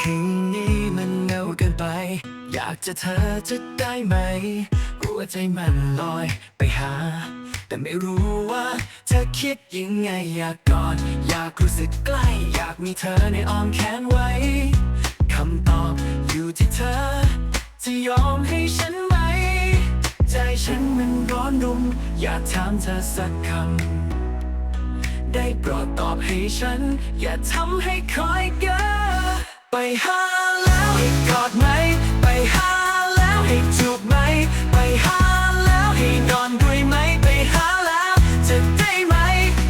คืนนี้มันเงาเกินไป อยากจะเธอจะได้ไหมหัวใจมันลอยไปหา แต่ไม่รู้ว่าเธอคิดยังไงอยากกอดอยากรู้สึกใกล้ อยากมีเธอในอ้อมแขนไว้คำตอบอยู่ที่เธอ จะยอมให้ฉันไหม ใจฉันมันร้อนรุ่ม อยากถามเธอสักคำได้โปรดตอบให้ฉัน อย่าทำให้คอยเก ไปหาแล้วให้กอดไหม ไปหาแล้วให้จูบไหม ไปหาแล้วให้นอนด้วยไหม ไปหาแล้วจะได้ไหม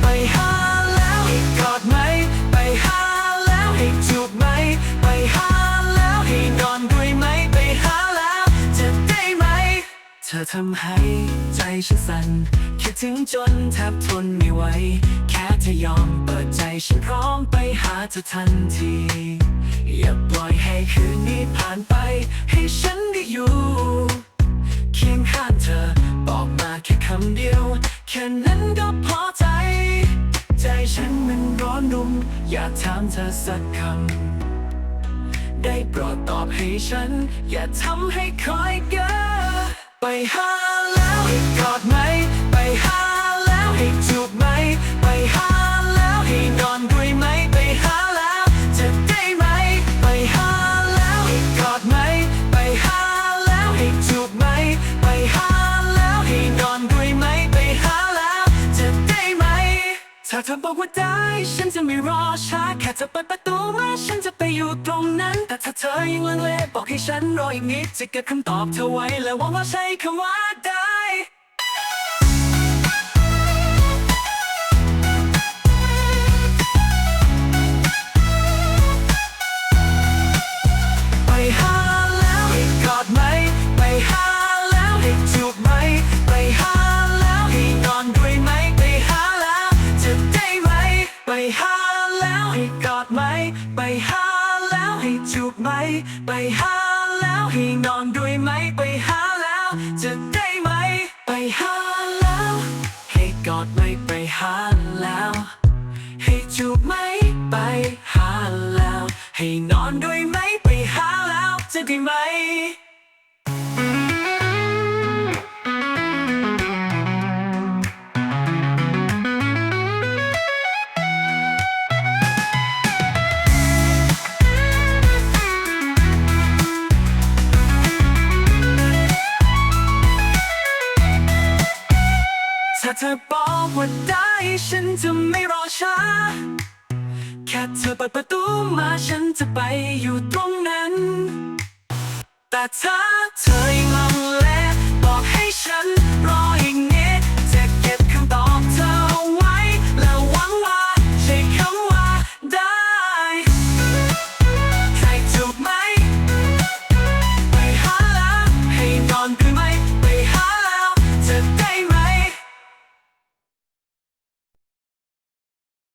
ไปหาแล้วให้กอดไหม ไปหาแล้วให้จูบไหม ไปหาแล้วให้นอนด้วยไหม ไปหาแล้วจะได้ไหม เธอทำให้ใจฉันสั่นคิดถึงจนแทบทนไม่ไหว ค่เธอยอมเปิดใจฉันพร้อมไปหาเธอทันที อย่าปล่อยให้คืนนี้ผ่านไป ให้ฉันได้อยู่ เคียงข้างเธอบอกมาแค่คำเดียว แค่นั้นก็พอใจ ใจฉันมันร้อนรุ่ม อยากถามเธอสักคำ ได้โปรดตอบให้ฉัน อย่าทำให้คอยเกอไปหา เธอบอกว่าได้ ฉันจะไม่รอช้าแค่เธอเปิดประตูมาฉันจะไปอยู่ตรงนั้น แต่ถ้าเธอยังลังเลบอกให้ฉันรออีกนิดจะเกิดคำตอบเธอไว้และหวังว่าใช่คำว่าได้ ให้จูบไหม ไปหาแล้วให้นอนด้วยไหม ไปหาแล้ว จะได้ไหม ไปหา เธอบอกว่าได้ฉันจะไม่รอช้า แค่เธอเปิดประตูมาฉันจะไปอยู่ตรงนั้น แต่ถ้าเธอยัง